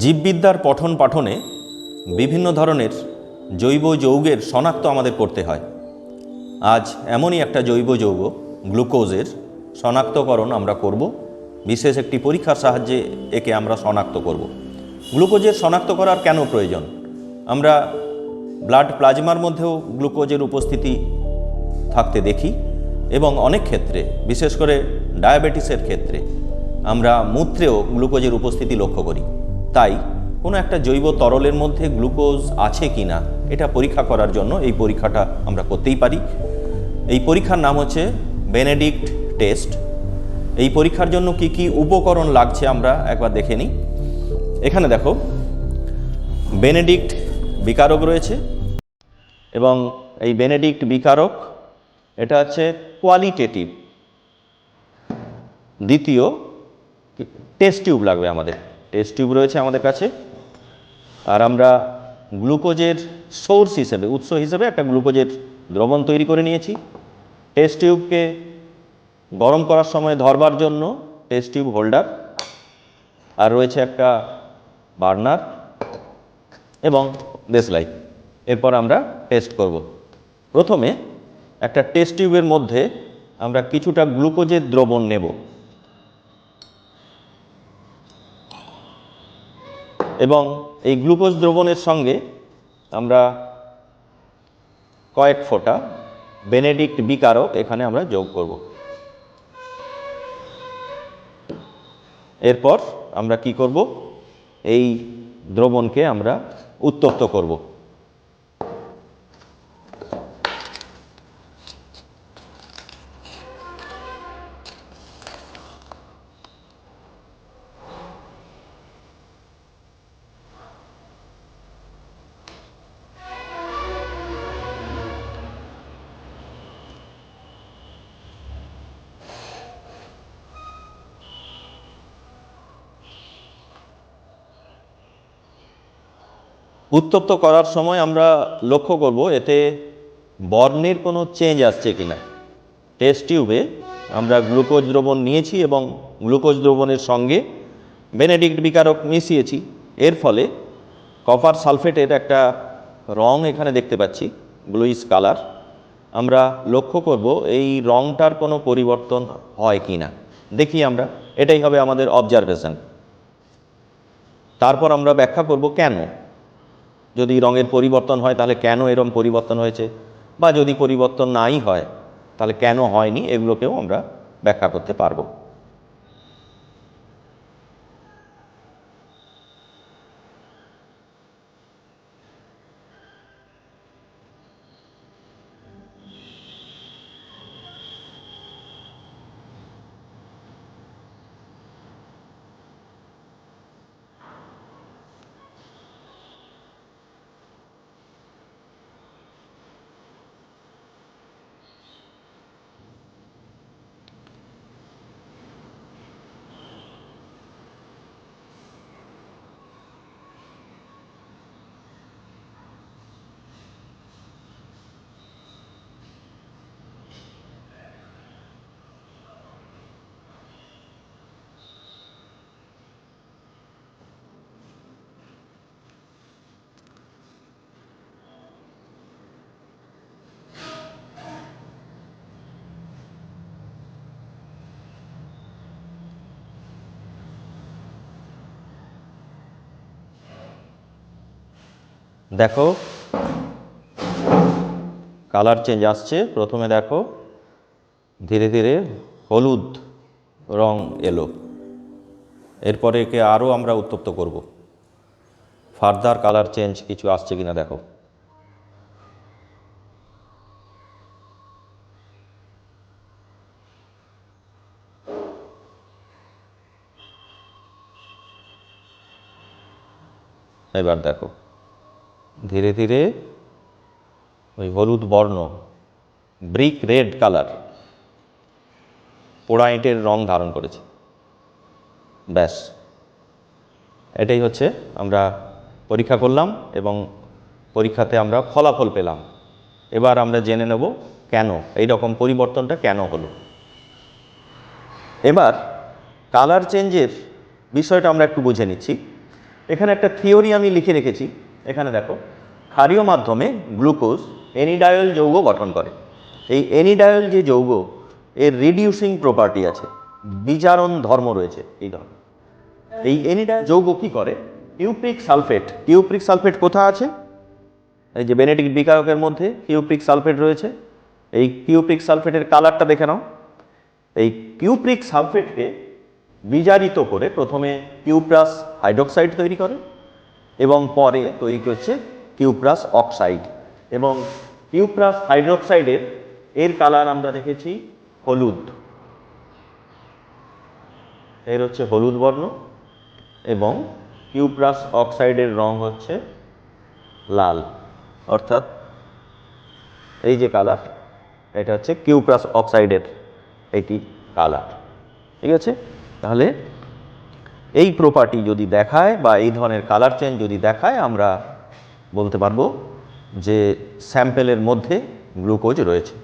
জীববিদ্যার পঠন পাঠনে বিভিন্ন ধরনের জৈব যৌগের শনাক্ত আমাদের করতে হয়। আজ এমনই একটা জৈব যৌগ, গ্লুকোজের শনাক্তকরণ আমরা করব। বিশেষ একটি পরীক্ষার সাহায্যে একে আমরা শনাক্ত করব। গ্লুকোজের শনাক্ত করার কেন প্রয়োজন? আমরা ব্লাড প্লাজমার মধ্যেও গ্লুকোজের উপস্থিতি থাকতে দেখি এবং অনেক ক্ষেত্রে, বিশেষ করে ডায়াবেটিসের ক্ষেত্রে, আমরা মূত্রেও গ্লুকোজের উপস্থিতি লক্ষ্য করি। তাই কোনো একটা জৈব তরলের মধ্যে গ্লুকোজ আছে কি না, এটা পরীক্ষা করার জন্য এই পরীক্ষাটা আমরা করতেই পারি। এই পরীক্ষার নাম হচ্ছে বেনেডিক্ট টেস্ট। এই পরীক্ষার জন্য কি কি উপকরণ লাগছে আমরা একবার দেখে নিই। এখানে দেখো, বেনেডিক্ট বিকারক রয়েছে এবং এই বেনেডিক্ট বিকারক, এটা হচ্ছে কোয়ালিটেটিভ দ্বিতীয় টেস্ট টিউব লাগবে আমাদের। টেস্ট টিউব রয়েছে আমাদের কাছে। আর আমরা গ্লুকোজের সোর্স হিসেবে, উৎস হিসেবে একটা গ্লুকোজের দ্রবণ তৈরি করে নিয়েছি। টেস্ট টিউবকে গরম করার সময় ধরবার জন্য টেস্ট টিউব হোল্ডার আর রয়েছে একটা বার্নার এবং দেশলাই এরপর আমরা টেস্ট করব। প্রথমে একটা টেস্ট টিউবের মধ্যে আমরা কিছুটা গ্লুকোজের দ্রবণ নেব। এবং এই গ্লুকোজ দ্রবণের সঙ্গে আমরা কয়েক ফোঁটা বেনেডিক্ট বিকারক এখানে আমরা যোগ করব। এরপর আমরা কি করব? এই দ্রবণকে আমরা উত্তপ্ত করব। উত্তপ্ত করার সময় আমরা লক্ষ্য করব এতে বর্ণের কোনো চেঞ্জ আসছে কিনা। টেস্ট টিউবে আমরা গ্লুকোজ দ্রবণ নিয়েছি এবং গ্লুকোজ দ্রবণের সঙ্গে বেনেডিক্ট বিকারক মিশিয়েছি। এর ফলে কপার সালফেটের একটা রং এখানে দেখতে পাচ্ছি ব্লুইস কালার আমরা লক্ষ্য করব এই রংটার কোনো পরিবর্তন হয় কি না দেখি আমরা, এটাই হবে আমাদের অবজারভেশন তারপর আমরা ব্যাখ্যা করব কেন? যদি রঙের পরিবর্তন হয়, তাহলে কেন এরম পরিবর্তন হয়েছে? বা যদি পরিবর্তন নাই হয়, তাহলে কেন হয়নি? এগুলোকেও আমরা ব্যাখ্যা করতে পারব। দেখো কালার চেঞ্জ আসছে। প্রথমে দেখো, ধীরে ধীরে হলুদ রং এলো। এরপরে একে আরও আমরা উত্তপ্ত করব। ফার্দার কালার চেঞ্জ কিছু আসছে কিনা দেখো। এবার দেখো। ধীরে ধীরে ওই হলুদ বর্ণ, ব্রিক রেড কালার পোড়া ইঁটের রং ধারণ করেছে। ব্যাস। এটাই হচ্ছে আমরা পরীক্ষা করলাম এবং পরীক্ষাতে আমরা ফলাফল পেলাম। এবার আমরা জেনে নেব কেন এই রকম পরিবর্তনটা কেন হলো। এবার কালার চেঞ্জের বিষয়টা আমরা একটু বুঝে নিচ্ছি। এখানে একটা থিওরি আমি লিখে রেখেছি। এখানে দেখো ক্ষারীয় মাধ্যমে গ্লুকোজ এনিডায়ল যৌগ গঠন করে। এই এনিডায়ল যে যৌগ, এর রিডিউসিং প্রপার্টি আছে। বিচারণ ধর্ম রয়েছে এই ধর্ম। এই এনিডায়ল যৌগ কি করে? Cupric sulphate. কিউপ্রিক সালফেট কোথা আছে? এই যে বেনেটিক বিকায়কের মধ্যে কিউপ্রিক সালফেট রয়েছে। এই কিউপ্রিক সালফেটের কালারটা দেখে নাও। এই কিউপ্রিক সালফেটকে বিজারিত করে প্রথমে কিউপ্রাস হাইড্রোক্সাইড তৈরি করে এবং পরে তৈরি করছে কিউপ্রাস অক্সাইড এবং কিউপ্রাস হাইড্রোক্সাইডের এর কালার আমরা দেখেছি হলুদ। এর হচ্ছে হলুদ বর্ণ এবং কিউপ্রাস অক্সাইডের রং হচ্ছে লাল। অর্থাৎ এই যে কালার, এটা হচ্ছে কিউপ্রাস অক্সাইডের এইটি কালার। ঠিক আছে? তাহলে এই প্রপার্টি যদি দেখায় বা এই ধরনের কালার চেঞ্জ যদি দেখায়, আমরা বলতে পারব যে স্যাম্পেলের মধ্যে গ্লুকোজ রয়েছে।